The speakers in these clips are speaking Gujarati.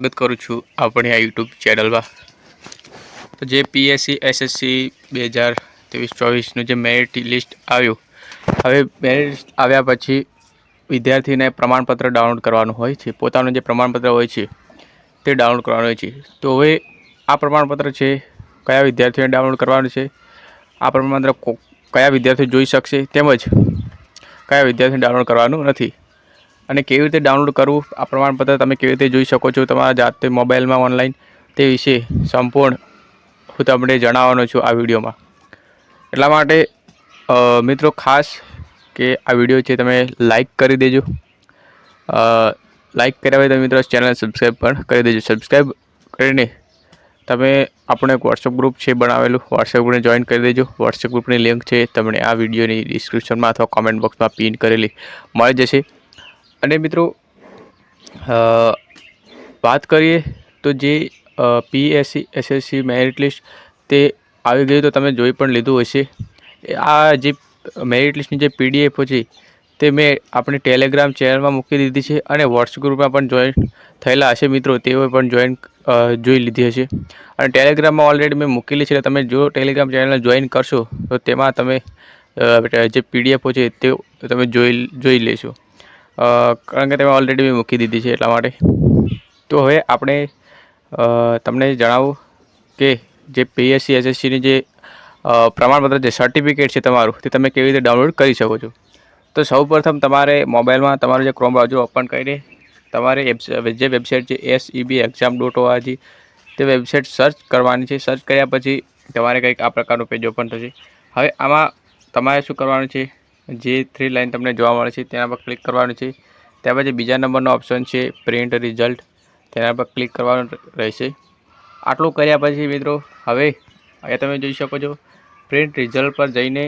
સ્વાગત કરું છું આપણી આ યુટ્યુબ ચેનલમાં. તો જે પીએસસી એસએસસી બે હજાર ત્રેવીસ ચોવીસનું જે મેરિટ લિસ્ટ આવ્યું, હવે મેરિટ લિસ્ટ આવ્યા પછી વિદ્યાર્થીને પ્રમાણપત્ર ડાઉનલોડ કરવાનું હોય છે, પોતાનું જે પ્રમાણપત્ર હોય છે, તે ડાઉનલોડ કરવાનું હોય છે. તો હવે આ પ્રમાણપત્ર છે, કયા વિદ્યાર્થીઓને ડાઉનલોડ કરવાનું છે, આ પ્રમાણપત્ર કયા વિદ્યાર્થીઓ જોઈ શકશે, તેમજ કયા વિદ્યાર્થીને ડાઉનલોડ કરવાનું નથી. અને કેવી રીતે ડાઉનલોડ કરવું, આ પ્રમાણપત્ર તમે કેવી રીતે જોઈ શકો છો તમારા જાતે મોબાઈલમાં ઓનલાઈન તે વિશે સંપૂર્ણ હું તમને જણાવવાનો છું આ વિડીયોમાં. એટલા માટે મિત્રો ખાસ કે આ વીડિયો છે તમે લાઈક કરી દેજો. લાઈક કર્યા હોય તો મિત્રો ચેનલ સબસ્ક્રાઈબ પણ કરી દેજો. સબસ્ક્રાઈબ કરીને તમે આપણું એક વોટ્સઅપ ગ્રુપ છે બનાવેલું વોટ્સઅપ ગ્રુપને જોઈન કરી દેજો. વોટ્સઅપ ગ્રુપની લિંક છે તમને આ વિડીયોની ડિસ્ક્રિપ્શનમાં અથવા કોમેન્ટ બોક્સમાં પિન કરેલી મળી જશે. અને મિત્રો વાત કરીએ તો જે પીએસસી એસએસસી મેરિટ લિસ્ટ તે આવી ગયું તો તમે જોઈ પણ લીધું હશે. આ જે મેરિટ લિસ્ટની જે પીડીએફ છે, તે મેં આપણી ટેલિગ્રામ ચેનલમાં મૂકી દીધી છે અને વોટ્સઅપ ગ્રુપમાં પણ જોઈન થયેલા હશે મિત્રો તેઓએ પણ જોઈન જોઈ લીધી હશે. અને ટેલિગ્રામમાં ઓલરેડી મેં મૂકેલી છે તમે જો ટેલિગ્રામ ચેનલ જોઈન કરશો, તો તેમાં તમે જે પીડીએફો છે, તે તમે જોઈ જોઈ લેશો. કારણ કે તમે ઓલરેડી મેં મૂકી દીધી છે એટલા માટે. તો હવે આપણે તમને જણાવું કે જે પીએસસી એસએસસીની જે પ્રમાણપત્ર જે સર્ટિફિકેટ છે તમારું, તે તમે કેવી રીતે ડાઉનલોડ કરી શકો છો? તો સૌપ્રથમ તમારે મોબાઈલમાં તમારું જે ક્રોમ બ્રાઉઝર ઓપન કરીને તમારે જે વેબસાઇટ છે એસઈબી એક્ઝામ ડોટ ઓઆરજી તે વેબસાઇટ સર્ચ કરવાની છે. સર્ચ કર્યા પછી તમારે કંઈક આ પ્રકારનું પેજ ઓપન થશે. હવે આમાં તમારે શું કરવાનું છે? જે થ્રી લાઇન તમને જોવા મળે છે, તેના પર ક્લિક કરવાનું છે. ત્યાર પછી બીજા નંબરનો ઓપ્શન છે પ્રિન્ટ રિઝલ્ટ તેના પર ક્લિક કરવાનું રહેશે. આટલું કર્યા પછી મિત્રો, હવે અહીંયા તમે જોઈ શકો છો પ્રિન્ટ રિઝલ્ટ પર જઈને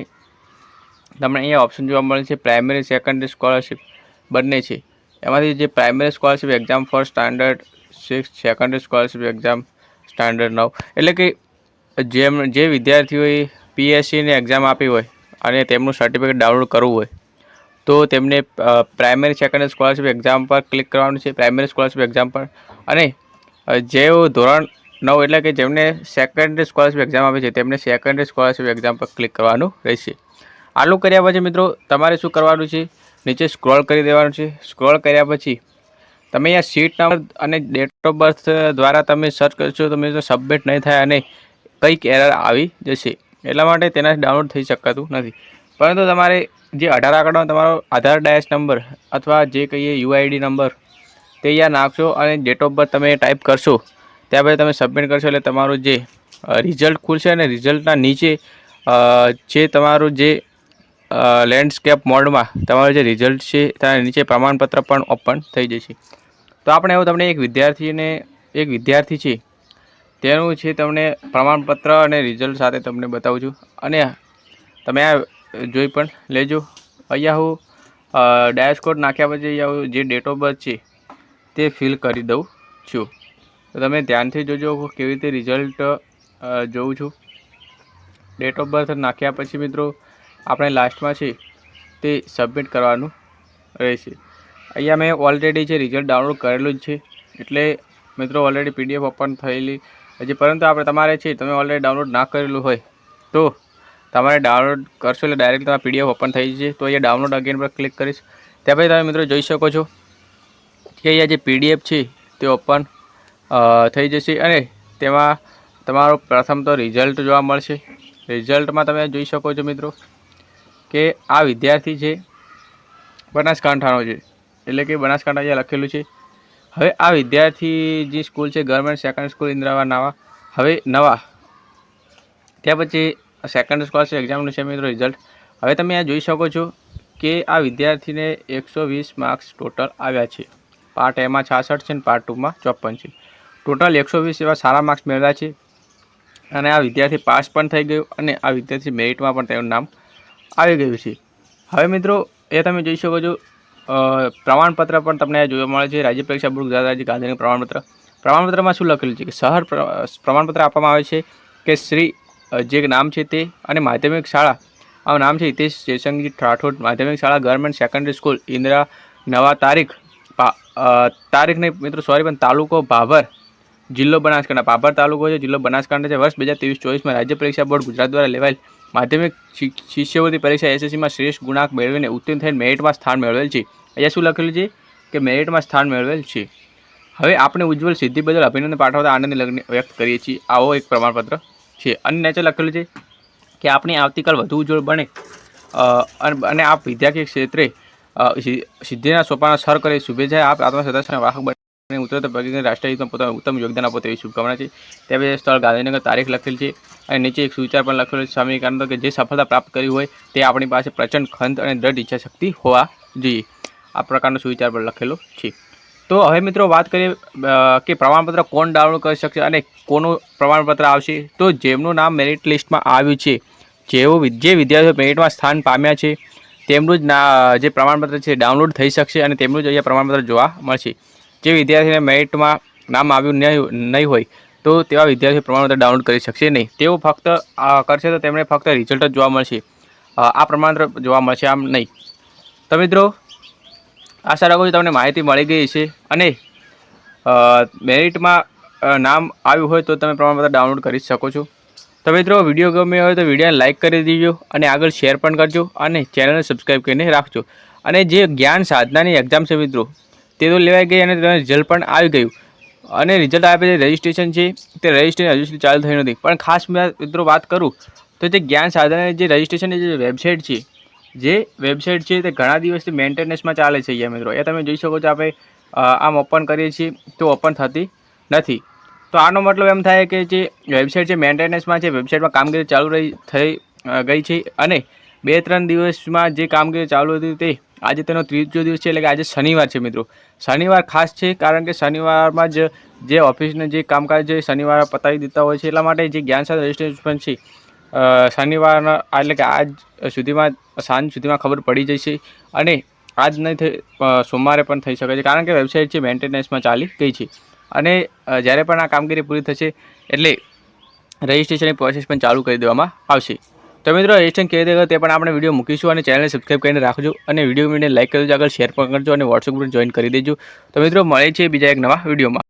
તમને અહીંયા ઓપ્શન જોવા મળે છે પ્રાઇમરી સેકન્ડરી સ્કોલરશીપ બંને છે. એમાંથી જે primary scholarship exam first standard six secondary scholarship exam standard નવ. એટલે કે જેમ જે વિદ્યાર્થીઓએ પીએસસીની એક્ઝામ આપી હોય અને તેમનું સર્ટિફિકેટ ડાઉનલોડ કરવું હોય. તો તેમને પ્રાઇમરી સેકન્ડરી સ્કોલરશિપ એક્ઝામ પર ક્લિક કરવાનું છે. પ્રાઇમરી સ્કોલરશિપ એક્ઝામ પર. અને જેઓ ધોરણ નવ એટલે કે જેમને સેકન્ડરી સ્કોલરશિપ એક્ઝામ આપે છે, તેમને સેકન્ડરી સ્કોલરશિપ એક્ઝામ પર ક્લિક કરવાનું રહેશે. આટલું કર્યા પછી મિત્રો, તમારે શું કરવાનું છે? નીચે સ્ક્રોલ કરી દેવાનું છે. સ્ક્રોલ કર્યા પછી, તમે અહીંયા સીટ નંબર અને ડેટ ઓફ બર્થ દ્વારા તમે સર્ચ કરશો તો મિત્રો સબમિટ નહીં થાય અને કંઈક એરર આવી જશે. એટલા માટે તેનાથી ડાઉનલોડ થઈ શકાતું નથી. પરંતુ તમારે જે અઢાર આંકડાનો તમારો આધાર ડાયસ નંબર અથવા જે કહીએ યુઆઈડી નંબર તે અહીંયા નાખશો અને ડેટ ઓફ બર્થ તમે ટાઈપ કરશો. ત્યાં પછી તમે સબમિટ કરશો એટલે તમારું જે રિઝલ્ટ ખુલશે અને રિઝલ્ટના નીચે જે તમારું જે લેન્ડસ્કેપ મોડમાં તમારું જે રિઝલ્ટ છે તેના નીચે પ્રમાણપત્ર પણ ઓપન થઈ જશે. તો આપણે એવું તમને એક વિદ્યાર્થીને, એક વિદ્યાર્થી છે તેનું છે તમને પ્રમાણપત્ર અને રિઝલ્ટ સાથે તમને બતાવું છું. અને તમે આ જોઈ પણ લેજો. અહીંયા હું ડાયસ્કોડ નાખ્યા પછી અહીંયા હું જે ડેટ ઓફ બર્થ છે તે ફિલ કરી દઉં છું. તો તમે ધ્યાનથી જોજો કેવી રીતે રિઝલ્ટ જોઉં છું. ડેટ ઓફ બર્થ નાખ્યા પછી મિત્રો, આપણે લાસ્ટમાં છે તે સબમિટ કરવાનું રહેશે. અહીંયા મેં ઓલરેડી જે રિઝલ્ટ ડાઉનલોડ કરેલું જ છે. એટલે મિત્રો ઓલરેડી પીડીએફ ઓપન થયેલી હજી પરંતુ આપણે તમારે છે, તમે ઓલરેડી ડાઉનલોડ ના કરેલું હોય, તો તમારે ડાઉનલોડ કરશો એટલે ડાયરેક્ટ તમારા પીડીએફ ઓપન થઈ જશે. તો અહીંયા ડાઉનલોડ અગેન પર ક્લિક કરીશ. ત્યાં પછી તમે મિત્રો જોઈ શકો છો કે અહીંયા જે પીડીએફ છે, તે ઓપન થઈ જશે અને તેમાં તમારો પ્રથમ તો રિઝલ્ટ જોવા મળશે. રિઝલ્ટમાં તમે જોઈ શકો છો મિત્રો કે આ વિદ્યાર્થી છે, બનાસકાંઠાનો છે. એટલે કે બનાસકાંઠા અહીંયા લખેલું છે હવે આ વિદ્યાર્થી જે સ્કૂલ છે, ગવર્મેન્ટ સેકન્ડ સ્કૂલ ઇન્દિરાવા નવા. હવે નવા. ત્યાર પછી સેકન્ડ સ્કોલરશિપ એક્ઝામનું છે મિત્રો રિઝલ્ટ હવે તમે આ જોઈ શકો છો કે આ વિદ્યાર્થીને એકસો વીસ માર્ક્સ ટોટલ આવ્યા છે. પાર્ટ એમાં છાસઠ છે અને પાર્ટ ટુમાં ચોપન છે. ટોટલ એકસો વીસ એવા સારા માર્ક્સ મેળવ્યા છે. અને આ વિદ્યાર્થી પાસ પણ થઈ ગયો અને આ વિદ્યાર્થી મેરિટમાં પણ તેનું નામ આવી ગયું છે. હવે મિત્રો, એ તમે જોઈ શકો છો પ્રમાણપત્ર પણ તમને જોવા મળે છે. રાજ્ય પરીક્ષા બોર્ડ ગુજરાત રાજ્ય ગાંધીનગર પ્રમાણપત્ર. પ્રમાણપત્રમાં શું લખેલું છે? કે શહર પ્ર- પ્રમાણપત્ર આપવામાં આવે છે કે શ્રી જે નામ છે તે અને માધ્યમિક શાળા, આ નામ છે હિતેશ જયશંકરજી રાઠોડ માધ્યમિક શાળા ગવર્મેન્ટ સેકન્ડરી સ્કૂલ ઇન્દિરા, નવા તારીખ તારીખ નહીં મિત્રો સોરી પણ તાલુકો ભાભર, જિલ્લો બનાસકાંઠા. ભાભર તાલુકો છે, જિલ્લો બનાસકાંઠા છે. વર્ષ બે હજાર ત્રેવીસ ચોવીસમાં રાજ્ય પરીક્ષા બોર્ડ ગુજરાત દ્વારા લેવાયેલ માધ્યમિક શિષ્યવૃત્તિ પરીક્ષા એસએસસીમાં શ્રેષ્ઠ ગુણાંક મેળવીને ઉત્તીર્ણ થઈને મેરિટમાં સ્થાન મેળવેલ છે. અહીંયા શું લખેલું છે? કે મેરિટમાં સ્થાન મેળવેલ છે. હવે આપણે ઉજ્જવલ સિદ્ધિ બદલ અભિનંદન પાઠવતા આનંદ લગ્ન વ્યક્ત કરીએ છીએ. આવો એક પ્રમાણપત્ર છે. અને નીચે લખેલું છે કે આપણે આવતીકાલ વધુ ઉજ્જવળ બને અને આપ વિદ્યાકીય ક્ષેત્રે સિદ્ધિના સોપાના સર કરે. શુભેચ્છા આપ આત્મસદસ્યના વાહક બને ઉતરતા પગીને રાષ્ટ્રહિતમાં પોતાનું ઉત્તમ યોગદાન આપો તેવી શુભકામના છે. તે સ્થળ ગાંધીનગર તારીખ લખેલ છે અને નીચે એક સુવિચાર પણ લખેલો છે. સ્વામી વિવેકાનંદ કે જે સફળતા પ્રાપ્ત કરી હોય તે આપણી પાસે પ્રચંડ ખંત અને દ્રઢ ઈચ્છા શક્તિ હોવા જોઈએ. આ પ્રકારનો સુવિચાર પણ લખેલો છે. તો હવે મિત્રો વાત કરીએ કે પ્રમાણપત્ર કોણ ડાઉનલોડ કરી શકશે અને કોનું પ્રમાણપત્ર આવશે? તો જેમનું નામ મેરિટ લિસ્ટમાં આવ્યું છે, જેઓ જે વિદ્યાર્થીઓ મેરિટમાં સ્થાન પામ્યા છે, તેમનું જ જે પ્રમાણપત્ર છે ડાઉનલોડ થઈ શકશે અને તેમનું જ અહીંયા પ્રમાણપત્ર જોવા મળશે. જે વિદ્યાર્થીને મેરિટમાં નામ આવ્યું નહીં હોય, તો તેવા વિદ્યાર્થીઓ પ્રમાણપત્ર ડાઉનલોડ કરી શકશે નહીં. તેઓ ફક્ત કરશે તો તેમને ફક્ત રિઝલ્ટ જ જોવા મળશે. આ પ્રમાણપત્ર જોવા મળશે આમ નહીં. તો મિત્રો, આશા રાખું છું તમને માહિતી મળી ગઈ છે અને મેરિટમાં નામ આવ્યું હોય તો તમે પ્રમાણપત્ર ડાઉનલોડ કરી શકો છો. તો મિત્રો, વીડિયો ગમ્યો હોય તો વિડીયોને લાઇક કરી દેજો અને આગળ શેર પણ કરજો અને ચેનલને સબસ્ક્રાઈબ કરીને રાખજો. અને જે જ્ઞાન સાધનાની એક્ઝામ છે મિત્રો તે તો લેવાઈ ગઈ અને તેનું રિઝલ્ટ પણ આવી ગયું. અને રિઝલ્ટ આપે જે રજિસ્ટ્રેશન છે. તે રજિસ્ટ્રેશન હજુ સુધી ચાલુ થયું નથી. પણ ખાસ મિત્રો વાત કરું, તો જે જ્ઞાન સાધનાની જે રજિસ્ટ્રેશનની જે વેબસાઇટ છે, જે વેબસાઇટ છે તે ઘણા દિવસથી મેન્ટેનન્સમાં ચાલે છે અહીંયા મિત્રો. એ તમે જોઈ શકો છો આપણે આમ ઓપન કરીએ છીએ, તો ઓપન થતી નથી. તો આનો મતલબ એમ થાય કે જે વેબસાઇટ છે મેન્ટેનન્સમાં છે વેબસાઇટમાં કામગીરી ચાલુ રહી, થઈ ગઈ છે. અને બે ત્રણ દિવસમાં જે કામગીરી ચાલુ હતી તે આજે તેનો ત્રીજો દિવસ છે, એટલે કે આજે શનિવાર છે મિત્રો. શનિવાર ખાસ છે, કારણ કે શનિવારમાં જ જે ઓફિસને જે કામકાજ જે શનિવારે પતાવી દેતા હોય છે, એટલા માટે જે જ્ઞાન સાથે રજિસ્ટ્રેશન છે શનિવારના એટલે કે આજ સુધીમાં, સાંજ સુધીમાં ખબર પડી જશે અને આજ નહીં થઈ સોમવારે પણ થઈ શકે છે, કારણ કે વેબસાઇટ છે, મેન્ટેનન્સમાં ચાલી ગઈ છે, અને જ્યારે પણ આ કામગીરી પૂરી થશે, એટલે રજિસ્ટ્રેશનની પ્રોસેસ પણ ચાલુ કરી દેવામાં આવશે. તો મિત્રો રજિસ્ટ્રેશન કેવી રીતે તે પણ આપણે વીડિયો મૂકીશું અને ચેનલને સબસ્ક્રાઈબ કરીને રાખજો અને વીડિયો વીડિયો લાઇક કરજો, આગળ શેર પણ કરજો અને વોટ્સઅપ ગ્રુપ જોઈન કરી દેજો. તો મિત્રો મળે છે બીજા એક નવા વિડીયોમાં